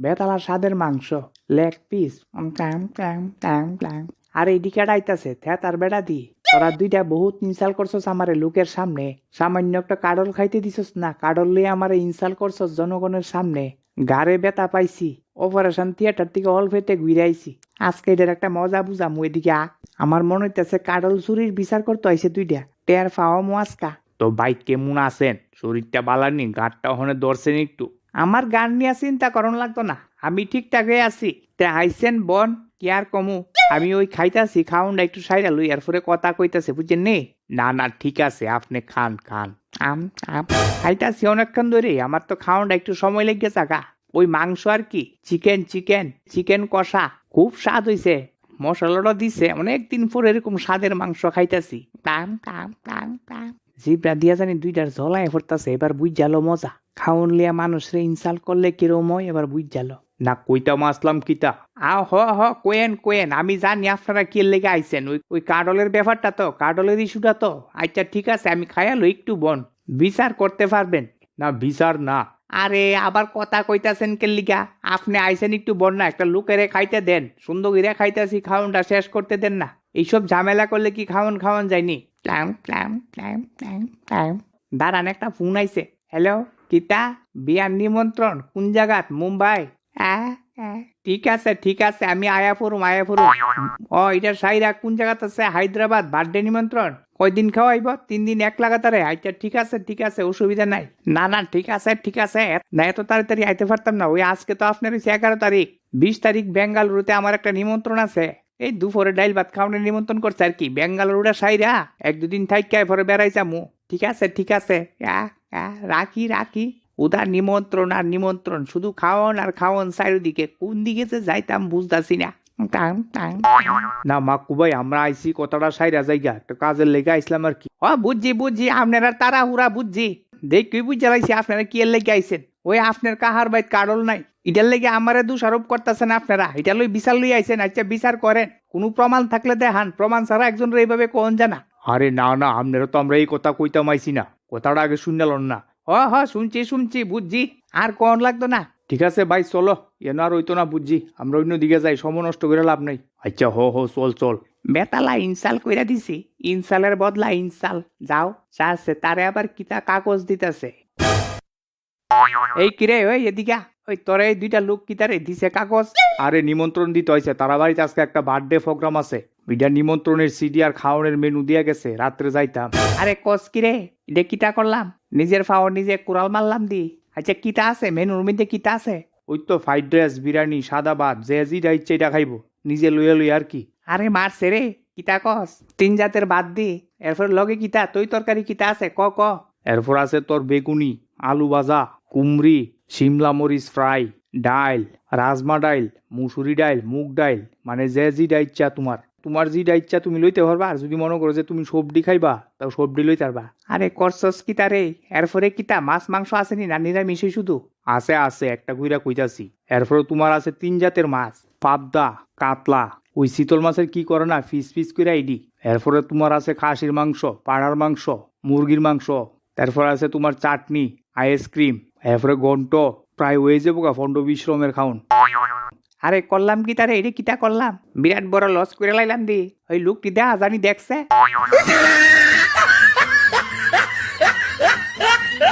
বেতালা স্বাদের মাংস, leg piece আর এইদিকে আইতাছে থ্যাতার বেড়া দি। তোরা দুইটা বহুত ইনসাল করছস আমারে লোকের সামনে। সামান্য একটা কাডল খাইতে দিছস না, কাডল লিয়ে আমারে ইনসাল করছস জনগণের সামনে। গারে বেতা পাইছি, অপারেশন থিয়েটার থেকে অল্পেতে ঘুরে আইছি। আজকে এটার একটা মজা বুঝাম এদিকে আ। আমার মনে হইতেছে কাডল চুরির বিচার করতে হয়েছে দুইটা। টের ফাওয়া মোয়াজকা তো বাইক কেমন আছেন, শরীরটা বালানি গাঁটটা ওখানে ধরছেন একটু। আমার গান নিয়ে চিন্তা করন লাগতো না। আমি ঠিকঠাক হয়ে আছি। তে আইসেন বন, কি আর কমু? আমি ওই খাইতাছি, খাউনটা একটু সাইরা লই, আর পরে কথা কইতাছে, বুঝছেন নে? না না, ঠিক আছে, আপনি খান খান। আম আম, খাইতাছি অনেকক্ষণ ধরে, আমার তো খাওয়ানটা একটু সময় লেগে থাকা ওই মাংস আর কি, চিকেন চিকেন চিকেন কষা, খুব স্বাদ হইছে। মশলাটা দিছে, অনেকদিন পরে এরকম স্বাদের মাংস খাইতাছি। টাম টাম টাম টাম জিবরা দিয়া জানি দুইটার ঝলায় পড়তাছে এবার বুঝ জালো মজা। খাওন লিয়া মানুষরে ইনসাল করলে কিরম হয় এবার বুঝ জালো না কইতা মাসলাম কিতা? আ হ হ কোয়েন কোয়েন আমি জানি আপনারা কি লেগে আইছেন ওই ওই কাডলের ব্যাপারটা তো কাডলের ইস্যুটা তো। আচ্ছা ঠিক আছে আমি খায়ালো একটু বন। বিচার করতে পারবেন? না বিচার না। আরে আবার কথা কইতাছেন কে লিগা? আপনি আইছেন একটু বন না একটা লোকেরে খাইতে দেন সুন্দর খাইতেছি খাওনটা শেষ করতে দেন না। এইসব ঝামেলা করলে কি খাওন খাওয়ান যায়নি? দাঁড়ান একটা ফোন আইছে। হ্যালো কিতা বিয়ার নিমন্ত্রণ কোন জায়গাত? মুম্বাই? ঠিক আছে ঠিক আছে আমি আয়া পড়ুম আয়া পড়ুম। ও এটা সাইরা কোন জায়গাত আছে? হায়দ্রাবাদ বার্থডে নিমন্ত্রণ। কয়দিন খাওয়াইব? তিন দিন এক লাগাতারে। আচ্ছা ঠিক আছে ঠিক আছে অসুবিধা নাই। না না ঠিক আছে ঠিক আছে। না এত তাড়াতাড়ি আইতে পারতাম না। ওই আজকে তো আপনার এগারো তারিখ। বিশ তারিখ বেঙ্গালুরুতে আমার একটা নিমন্ত্রণ আছে। এই দুপুরে ডাইল ভাত খাওয়ানোর নিমন্ত্রণ করছে আর কি। বেঙ্গালুরুটা সাইরা। এক দুদিন থাইকা পরে বেড়াই যামু। ঠিক আছে ঠিক আছে। রাখি রাখি। উদার নিমন্ত্রণ আর নিমন্ত্রণ। শুধু খাওয়ান আর খাওয়ান চারিদিকে। কোন দিকে যে যাইতাম বুঝতাছি না। না মাকু ভাই আমরা আইছি কথাটা সাইরা জায়গা একটা কাজের লেগে আইছিলাম আর কি। ও, বুঝছি বুঝছি। আপনারা তারা হুরা বুঝছি। দেখি বুঝতে লাইছি আপনারা কি লেগে আইছেন? ওই আপনার কাহার বাইত কাডল নাই। এটার লেগে আমারে দোষারোপ করতেছেন আপনারা। এটা লই বিচার লই আইছেন আচ্ছা বিচার করেন। কোনো প্রমাণ থাকলে দেখান। প্রমাণ ছাড়া একজন এইভাবে কোন জানা? আরে না না আপনারা তো আমরা এই কথা কইতাম আইছি না। কথাটা আগে শুনলাম না। হ হ শুনছি শুনছি বুঝছি। আর কোন লাগতো না? ঠিক আছে ভাই চলো। এন আর হইতো না বুঝছি। আমরা অন্য দিকে যাই সময় নষ্ট করে লাভ নাই। আচ্ছা হো হো চল চল। বেতালা ইনসাল কইরা দিছি। ইনসালের বদলা ইনসাল। যাও চাচ্ছে তারে আবার কিতা কাগজ দিতেছে। এই কিরে ওই এদিকে ওই তোরে এই দুইটা লোক কিতারে দিছে কাগজ? আরে নিমন্ত্রণ দিতে হয়েছে তারা বাড়িতে আজকে একটা বার্থডে প্রোগ্রাম আছে। ওইটা নিমন্ত্রণের সিডি আর খাওয়ানোর মেনু দিয়া গেছে রাত্রে যাইতাম। আরে কস কিরে এটা কিটা করলাম? নিজের ফাওয়ার নিজে কুড়াল মারলাম দি। আচ্ছা কিটা আছে? মেনুর মধ্যে কিটা আছে? ওই তো ফ্রাইড রাইস বিরিয়ানি সাদা ভাত যে যেটা ইচ্ছে এটা খাইবো। নিজে লইয়া লই আর কি। আরে মারছে রে কিতা কস? তিন জাতের বাদ দি। এরপর লগে কিতা তৈ তরকারি কিতা আছে? ক ক? এরপর আছে তোর বেগুনি আলু ভাজা কুমড়ি শিমলা মরিচ ফ্রাই ডাইল রাজমা ডাইল মুসুরি ডাইল মুগ ডাইল মানে যে যেটা ইচ্ছা তোমার তোমার যেটা ইচ্ছা তুমি লইতে পারবা আর যদি মনে করো যে তুমি সবজি খাইবা তাও সবজি লইতে পারবা। আরে করছস কিতা রে এরপরে কিতা মাছ মাংস আসেনি না? নিরামিষই শুধু? আছে আছে একটা কইরা কইতাছি। এরপরে তোমার আছে তিন জাতের মাছ পাবদা কাতলা। ওই শীতল মাছের কি করে না? ফিস ফিস করে আইডি। এরপরে তোমার আছে খাসির মাংস পাড়ার মাংস মুরগির মাংস। তারপর আছে তোমার চাটনি আইসক্রিম। এরপরে গন্ট প্রায় হয়ে যাব গা ফন্ড বিশ্রমের খাউন। আরে করলাম কি তারে? এটা কিটা করলাম? বিরাট বড় লস করে লাইলাম দি। ওই লোকটি দেখা, জানি দেখছে।